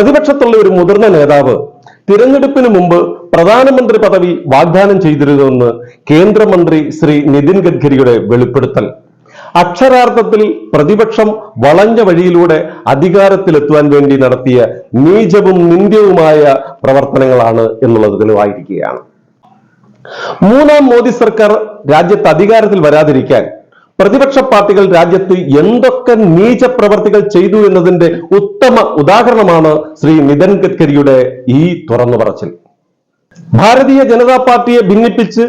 പ്രതിപക്ഷത്തുള്ള ഒരു മുതിർന്ന നേതാവ് തിരഞ്ഞെടുപ്പിന് മുമ്പ് പ്രധാനമന്ത്രി പദവി വാഗ്ദാനം ചെയ്തിരുന്നുവെന്ന് കേന്ദ്രമന്ത്രി ശ്രീ നിതിൻ ഗഡ്കരിയുടെ വെളിപ്പെടുത്തൽ. അക്ഷരാർത്ഥത്തിൽ പ്രതിപക്ഷം വളഞ്ഞ വഴിയിലൂടെ അധികാരത്തിലെത്തുവാൻ വേണ്ടി നടത്തിയ നീചവും നിന്ദ്യവുമായ പ്രവർത്തനങ്ങളാണ് എന്നുള്ളത് തെളിവായിരിക്കുകയാണ് മൂന്നാം മോദി സർക്കാർ രാജ്യത്ത് അധികാരത്തിൽ വരാതിരിക്കാൻ പ്രതിപക്ഷ പാർട്ടികൾ രാജ്യത്ത് എന്തൊക്കെ നീച പ്രവർത്തികൾ ചെയ്തു എന്നതിന്റെ ഉത്തമ ഉദാഹരണമാണ് ശ്രീ നിതിൻ ഗഡ്കരിയുടെ ഈ തുറന്നു പറച്ചിൽ ഭാരതീയ ജനതാ പാർട്ടിയെ ഭിന്നിപ്പിച്ച്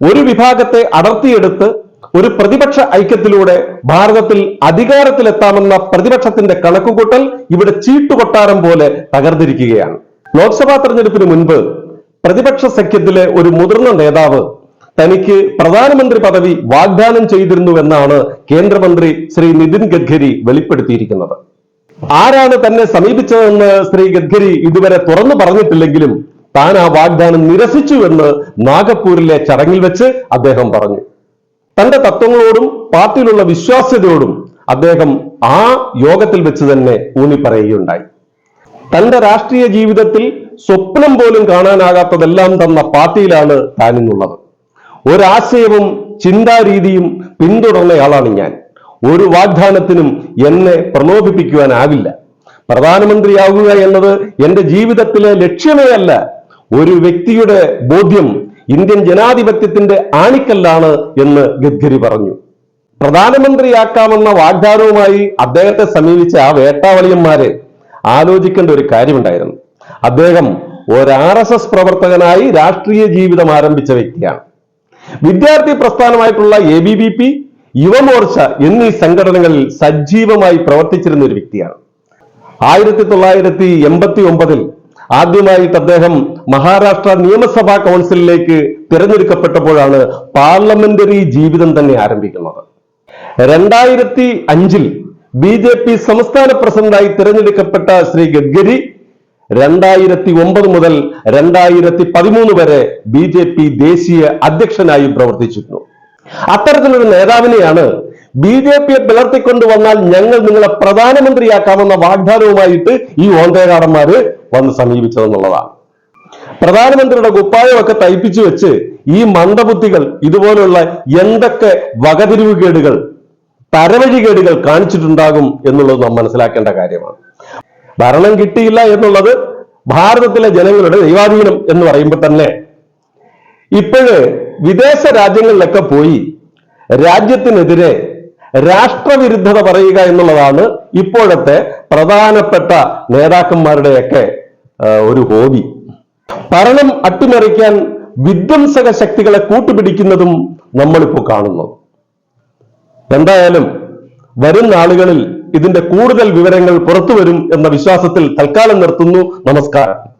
ഒരു വിഭാഗത്തെ അടർത്തിയെടുത്ത് ഒരു പ്രതിപക്ഷ ഐക്യത്തിലൂടെ ഭാരതത്തിൽ അധികാരത്തിലെത്താമെന്ന പ്രതിപക്ഷത്തിന്റെ കണക്കുകൂട്ടൽ ഇവിടെ ചീട്ടുകൊട്ടാരം പോലെ തകർന്നിരിക്കുകയാണ്. ലോക്സഭാ തെരഞ്ഞെടുപ്പിന് മുൻപ് പ്രതിപക്ഷ സഖ്യത്തിലെ ഒരു മുതിർന്ന നേതാവ് തനിക്ക് പ്രധാനമന്ത്രി പദവി വാഗ്ദാനം ചെയ്തിരുന്നുവെന്നാണ് കേന്ദ്രമന്ത്രി ശ്രീ നിതിൻ ഗഡ്കരി വെളിപ്പെടുത്തിയിരിക്കുന്നത്. ആരാണ് തന്നെ സമീപിച്ചതെന്ന് ശ്രീ ഗഡ്കരി ഇതുവരെ തുറന്നു പറഞ്ഞിട്ടില്ലെങ്കിലും താൻ ആ വാഗ്ദാനം നിരസിച്ചുവെന്ന് നാഗപ്പൂരിലെ ചടങ്ങിൽ വെച്ച് അദ്ദേഹം പറഞ്ഞു. തന്റെ തത്വങ്ങളോടും പാർട്ടിയിലുള്ള വിശ്വാസ്യതയോടും അദ്ദേഹം ആ യോഗത്തിൽ വെച്ച് തന്നെ ഊന്നിപ്പറയുകയുണ്ടായി. തന്റെ രാഷ്ട്രീയ ജീവിതത്തിൽ സ്വപ്നം പോലും കാണാനാകാത്തതെല്ലാം തന്ന പാർട്ടിയിലാണ് താൻ ഇന്നുള്ളത്. ഒരാശയവും ചിന്താരീതിയും പിന്തുടർന്നയാളാണ് ഞാൻ. ഒരു വാഗ്ദാനത്തിനും എന്നെ പ്രലോഭിപ്പിക്കുവാനാവില്ല. പ്രധാനമന്ത്രിയാകുക എന്നത് എന്റെ ജീവിതത്തിലെ ലക്ഷ്യമേ അല്ല. ഒരു വ്യക്തിയുടെ ബോധ്യം ഇന്ത്യൻ ജനാധിപത്യത്തിന്റെ ആണിക്കല്ലാണ് എന്ന് ഗഡ്കരി പറഞ്ഞു. പ്രധാനമന്ത്രിയാക്കാമെന്ന വാഗ്ദാനവുമായി അദ്ദേഹത്തെ സമീപിച്ച ആ വേട്ടാവളിയന്മാരെ ആലോചിക്കേണ്ട ഒരു കാര്യമുണ്ടായിരുന്നു. അദ്ദേഹം ഒരു ആർ എസ് എസ് പ്രവർത്തകനായി രാഷ്ട്രീയ ജീവിതം ആരംഭിച്ച വ്യക്തിയാണ്. വിദ്യാർത്ഥി പ്രസ്ഥാനമായിട്ടുള്ള A B V P Yuva Morcha എന്നീ സംഘടനകളിൽ സജീവമായി പ്രവർത്തിച്ചിരുന്ന ഒരു വ്യക്തിയാണ്. ആയിരത്തി തൊള്ളായിരത്തി എൺപത്തി ഒമ്പതിൽ ആദ്യമായിട്ട് അദ്ദേഹം മഹാരാഷ്ട്ര നിയമസഭാ കൗൺസിലിലേക്ക് തിരഞ്ഞെടുക്കപ്പെട്ടപ്പോഴാണ് പാർലമെന്ററി ജീവിതം തന്നെ ആരംഭിക്കുന്നത്. രണ്ടായിരത്തി അഞ്ചിൽ ബി ജെ പി സംസ്ഥാന പ്രസിഡന്റായി തിരഞ്ഞെടുക്കപ്പെട്ട ശ്രീ ഗഡ്കരി രണ്ടായിരത്തി ഒമ്പത് മുതൽ രണ്ടായിരത്തി പതിമൂന്ന് വരെ ബി ജെ പി ദേശീയ അധ്യക്ഷനായും പ്രവർത്തിച്ചിരുന്നു. അത്തരത്തിലൊരു നേതാവിനെയാണ് ബി ജെ പിയെ പിളർത്തിക്കൊണ്ട് വന്നാൽ ഞങ്ങൾ നിങ്ങളെ പ്രധാനമന്ത്രിയാക്കാമെന്ന വാഗ്ദാനവുമായിട്ട് ഈ ഓന്തേകാടന്മാര് വന്ന് സമീപിച്ചതെന്നുള്ളതാണ്. പ്രധാനമന്ത്രിയുടെ കുപ്പായമൊക്കെ തയ്പ്പിച്ചു വെച്ച് ഈ മന്ദബുദ്ധികൾ ഇതുപോലുള്ള എന്തൊക്കെ വകതിരിവുകേടുകൾ തരവഴികേടുകൾ കാണിച്ചിട്ടുണ്ടാകും എന്നുള്ളത് നാം മനസ്സിലാക്കേണ്ട കാര്യമാണ്. ഭരണം കിട്ടിയില്ല എന്നുള്ളത് ഭാരതത്തിലെ ജനങ്ങളുടെ ദൈവാധീനം എന്ന് പറയുമ്പോൾ തന്നെ. ഇപ്പോഴ് വിദേശ രാജ്യങ്ങളിലൊക്കെ പോയി രാജ്യത്തിനെതിരെ രാഷ്ട്രവിരുദ്ധത പറയുക എന്നുള്ളതാണ് ഇപ്പോഴത്തെ പ്രധാനപ്പെട്ട നേതാക്കന്മാരുടെയൊക്കെ ഒരു ഹോബി. ഭരണം അട്ടിമറിക്കാൻ വിധ്വംസക ശക്തികളെ കൂട്ടുപിടിക്കുന്നതും നമ്മളിപ്പോൾ കാണുന്നു. എന്തായാലും വരും നാളുകളിൽ ഇതിന്റെ കൂടുതൽ വിവരങ്ങൾ പുറത്തു വരും എന്ന വിശ്വാസത്തിൽ തൽക്കാലം നിർത്തുന്നു. നമസ്കാരം.